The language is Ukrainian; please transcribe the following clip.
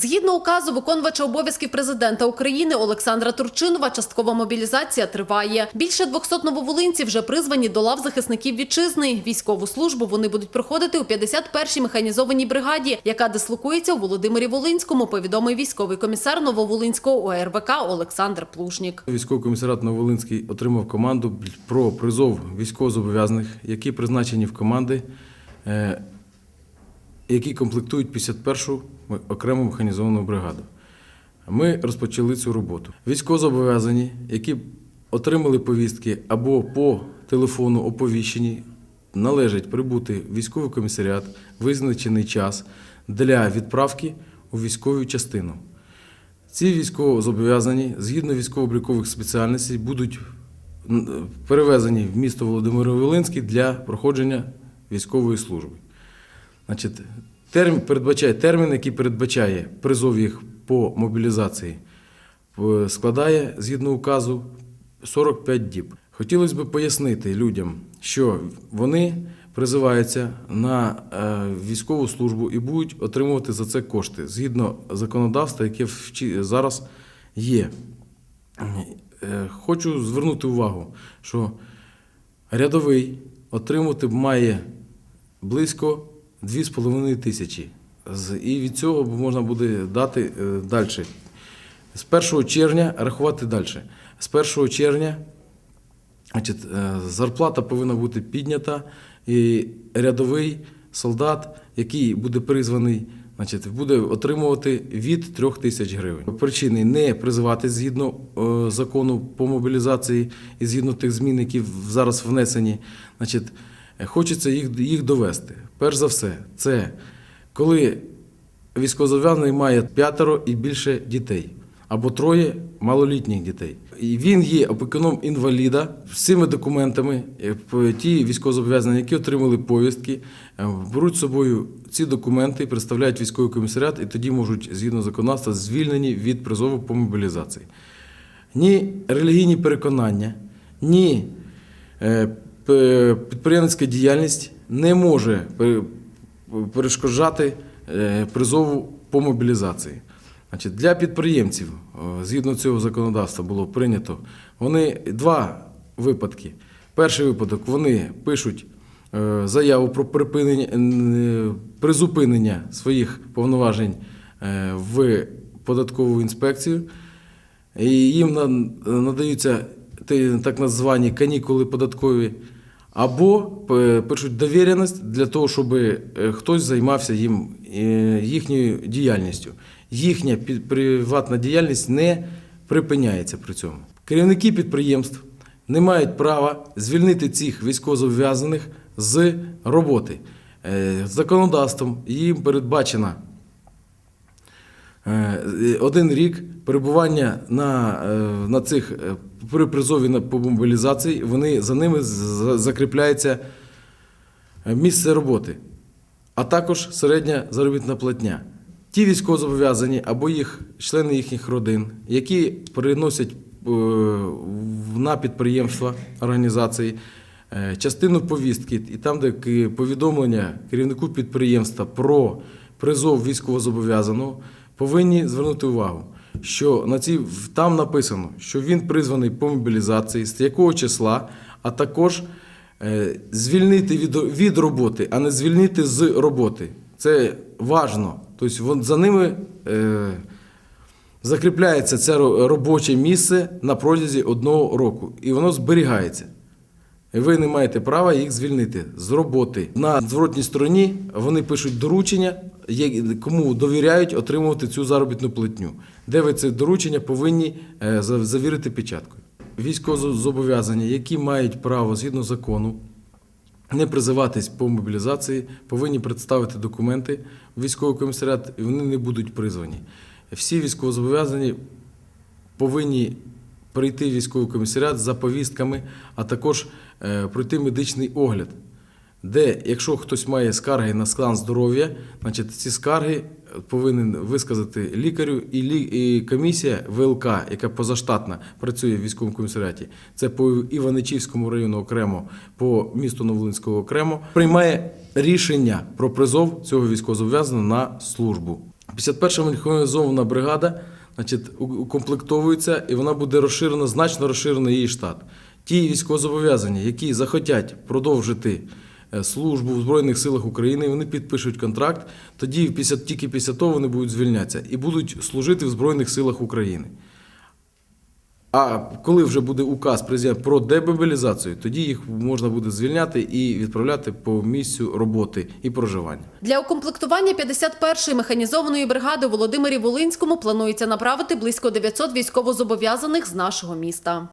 Згідно указу виконувача обов'язків президента України Олександра Турчинова, часткова мобілізація триває. Більше 200 нововолинців вже призвані до лав захисників вітчизни. Військову службу вони будуть проходити у 51-й механізованій бригаді, яка дислокується у Володимирі Волинському, повідомив військовий комісар Нововолинського ОРВК Олександр Плушнік. Військовий комісаріат Новолинський отримав команду про призов військовозобов'язаних, які призначені в команди, е, які комплектують 51-шу окрему механізовану бригаду. Ми розпочали цю роботу. Військовозобов'язані, які отримали повістки або по телефону оповіщені, належить прибути в військовий комісаріат визначений час для відправки у військову частину. Ці військовозобов'язані, згідно військово-облікових спеціальностей, будуть перевезені в місто Володимир-Волинський для проходження військової служби. Значить, термін, передбачає, термін, який передбачає призов їх по мобілізації, е, складає, згідно указу, 45 діб. Хотілося б пояснити людям, що вони призиваються на е, військову службу і будуть отримувати за це кошти згідно законодавства, яке зараз є. Е, Хочу звернути увагу, що рядовий отримувати має близько 2,5 тисячі. І від цього можна буде дати далі. З 1 червня рахувати далі. З 1 червня значить, е, зарплата повинна бути піднята, і рядовий солдат, який буде призваний, значить, буде отримувати від 3 тисяч гривень. Причини не призивати згідно е, закону по мобілізації і згідно тих змін, які зараз внесені. Значить, е, хочеться їх, їх довести. Перш за все, це коли військовозав'язаний має п'ятеро і більше дітей або троє малолітніх дітей. І він є опікуном інваліда цими документами. е, Ті військовозобов'язані, які отримали повістки, е, беруть з собою ці документи, представляють військовий комісаріат і тоді можуть, згідно законодавства, звільнені від призову по мобілізації. Ні релігійні переконання, ні е, підприємницька діяльність не може перешкоджати е, призову по мобілізації. Значить, для підприємців, е, згідно цього законодавства, було прийнято вони два випадки. Перший випадок вони пишуть е, заяву про припинення, е, призупинення своїх повноважень е, в податкову інспекцію. І їм надаються так названі канікули податкові, або пишуть довіреність для того, щоб е, хтось займався їм е, їхньою діяльністю. Їхня приватна діяльність не припиняється при цьому. Керівники підприємств не мають права звільнити цих військовозобов'язаних з роботи. Е, Законодавством їм передбачена Е, один рік перебування на, е, на цих е, при призові по мобілізації, вони за ними закріпляється е, місце роботи, а також середня заробітна платня. Ті військовозобов'язані або їх члени їхніх родин, які приносять на підприємства організації частину повістки, і там, де повідомлення керівнику підприємства про призов військовозобов'язаного, повинні звернути увагу, що на ці, там написано, що він призваний по мобілізації, з якого числа, а також е, звільнити від, від роботи, а не звільнити з роботи. Це важно. Тобто за ними е, закріпляється це робоче місце на протязі одного року, і воно зберігається. І ви не маєте права їх звільнити з роботи. На зворотній стороні вони пишуть доручення, кому довіряють отримувати цю заробітну платню. Де ви це доручення повинні е, завірити печаткою. Військовозобов'язані, які мають право згідно закону не призиватись по мобілізації, повинні представити документи в військовий комісаріат, і вони не будуть призвані. Всі військовозобов'язані повинні прийти в військовий комісаріат за повістками, а також е, пройти медичний огляд, де, якщо хтось має скарги на стан здоров'я, значить ці скарги повинен висказати лікарю і, лі, і комісія ВЛК, яка позаштатна працює в військовому комісаріаті. Це по Іваничівському району окремо, по місту Новолинського окремо, приймає рішення про призов цього військовозобов'язаного на службу. 51 механізована бригада значить, укомплектовується і вона буде розширена, значно розширено її штат. Ті військовозобов'язані, які захотять продовжити службу в Збройних силах України, вони підпишуть контракт, тоді після, тільки після того вони будуть звільнятися і будуть служити в Збройних силах України. А коли вже буде указ президента про демобілізацію, тоді їх можна буде звільняти і відправляти по місцю роботи і проживання. Для укомплектування 51-ї механізованої бригади у Володимирі Волинському планується направити близько 900 військовозобов'язаних з нашого міста.